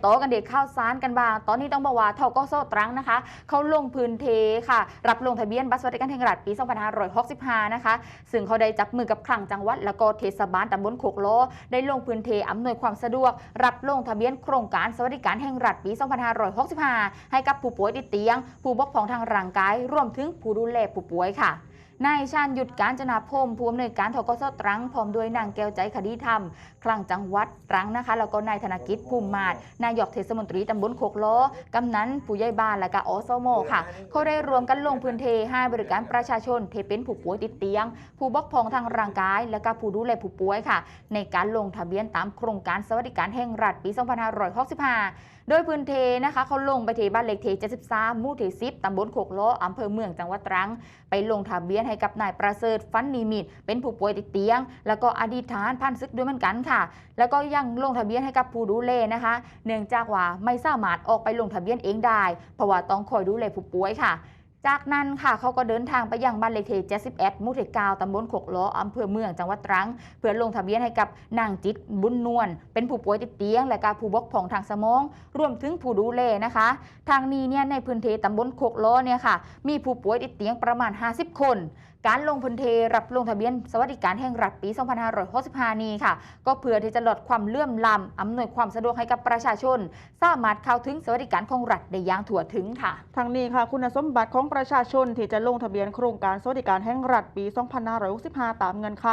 โตะกันเด็กข้าวสารกันบ้าง ตอนนี้ต้องบอกว่าทกสตรังนะคะ เขาลงพื้นเทค่ะ รับลงทะเบียนบัตรสวัสดิการแห่งรัฐปี 2565 นะคะ ซึ่งเขาได้จับมือกับคลังจังหวัด แล้วก็เทศบาลตำบลโคกโลได้ลงพื้นเทอำนวยความสะดวก รับลงทะเบียนโครงการสวัสดิการแห่งรัฐปี 2565 ให้กับผู้ป่วยติดเตียง ผู้บกพร่องทางร่างกาย รวมถึงผู้ดูแลผู้ป่วยค่ะ นายชาญหยุดการจนาพรมผู้อำนวยการทกสตรังพร้อมด้วยนางแก้วใจคดีธรรมคลังจังหวัดตรังนะคะ แล้วก็นายธนกิจภูมิมาศนายกเทศมนตรีตำบลโคกโลกำนันผู้ใหญ่บ้านและก็อสโมค่ะเขาได้รวมกันลงพื้นที่ให้บริการประชาชนเทเป็นผู้ป่วยติดเตียง ผู้บกพร่องทางร่างกาย และก็ผู้ดูแลผู้ป่วยค่ะ ในการลงทะเบียนตามโครงการสวัสดิการแห่งรัฐปี 2565 โดยพื้นเทนะคะเขาลงไปเทบ้านเลขที่73มู่ที่10ตำบลโคกโลอำเภอเมืองจังหวัดตรัง ไปลงทะเบียนให้กับนายประเสริฐฟันนิมิตเป็นผู้ป่วยติดเตียง แล้วก็อดีตทหารพันศึกด้วยเหมือนกันค่ะ แล้วก็ยังลงทะเบียนให้กับผู้ดูแลนะคะ เนื่องจากว่าไม่สามารถออกไปลงทะเบียนเองได้เพราะว่าต้องคอยดูแลผู้ป่วยค่ะ จากนั้นค่ะเขาก็เดินทางไปยังบ้านเลขที่71หมู่ที่9ตำบลขกล้ออำเภอเมืองจังหวัดตรัง เพื่อลงทะเบียนให้กับนางจิตบุญนวลเป็นผู้ป่วยติดเตียง และการผู้บกผ่องทางสมอง รวมถึงผู้ดูแลนะคะ ทางนี้เนี่ยในพื้นที่ตำบลขกล้อเนี่ยค่ะ มีผู้ป่วยติดเตียงประมาณ 50 คน การลงพื้นที่รับลงทะเบียน สวัสดิการแห่งรัฐปี 2565 นี้ค่ะ ก็เพื่อที่จะลดความเลื่อมล้ำอำนวยความสะดวกให้กับประชาชน สามารถเข้าถึงสวัสดิการของรัฐได้อย่างทั่วถึงค่ะทางนี้ค่ะ คุณสมบัติของประชาชนที่จะลงทะเบียนโครงการสวัสดิการแห่งรัฐปี 2565 ตามเงื่อนไข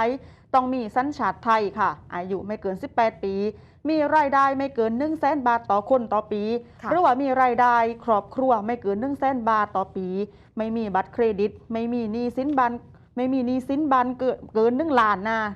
ต้องมีสัญชาติไทยค่ะ อายุไม่เกิน 18 ปี มีรายได้ไม่เกิน1 0 0 0 0แบาทต่อคนต่อปีค่ะหรือว่ามีรายได้ครอบครัวไม่เกิน1 0 0 0 0แบาทต่อปี ไม่มีบัตรเครดิต ไม่มีหนี้สินบันไม่มีหนี้สินบันเกินเกิน1ล้านนะค่ะ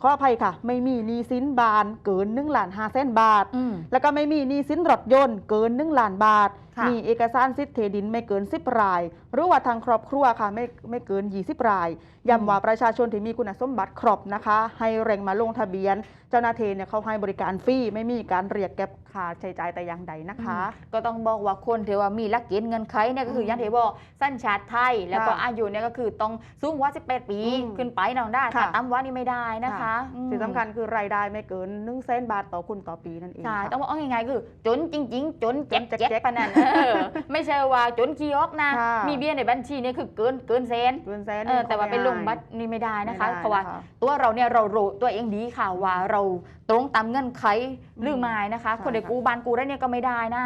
ขออภัยค่ะ ไม่มีหนี้สินบานเกิน1ล้าน5แสนบาทอืมแล้วก็ไม่มีหนี้สินรถยนต์เกิน1ล้านบาทค่ะมีเอกสารสิทธิ์เทดินไม่เกิน10ราย หรือว่าทางครอบครัวค่ะไม่ไม่เกิน20รายย้ำว่าประชาชนที่มีคุณสมบัติครบนะคะ ให้เร่งมาลงทะเบียน เจ้าหน้าที่เนี่ยเขาให้บริการฟรีไม่มีการเรียกเก็บค่าใช้จ่ายแต่อย่างใดนะคะ ก็ต้องบอกว่าคนที่ว่ามีหลักเกณฑ์เงินไขเนี่ยก็คือมอย่างที่บอกสัญชาติไทย แล้วก็ค่ะอายุเนี่ยก็คือต้องสูงกว่า18ปีอืมขึ้นไปน้องได้ถ้าค่ะต่ำกว่านี่ไม่ได้นะคะอืมสิ่งสำคัญคือรายได้ไม่เกิน1 0 0 0 0แสนบาทต่อคุณต่อปีนั่นเองใช่ค่ะต้องบอกง่ายๆคือ จนจริง ๆ จนเจ็บจนเจ็บเจ็บปานนั้นเออไม่ใช่ว่าจนขี้ยอกนะค่ะมีเบี้ยในบัญชีเนี่ยคือเกินเกินแสนเกินแสนเออแต่ว่าไปลงขอม่บัตรนี่ไม่ได้นะคะไม่ได้เพราะว่านะคะตัวเราเนี่ยเรารู้ตัวเองดีค่ะว่าเราตรงตามเงื่อนไขหรือมไม่นะคะใช่คนเด็กค่ะกูบานกูได้เนี่ยก็ไม่ได้นะ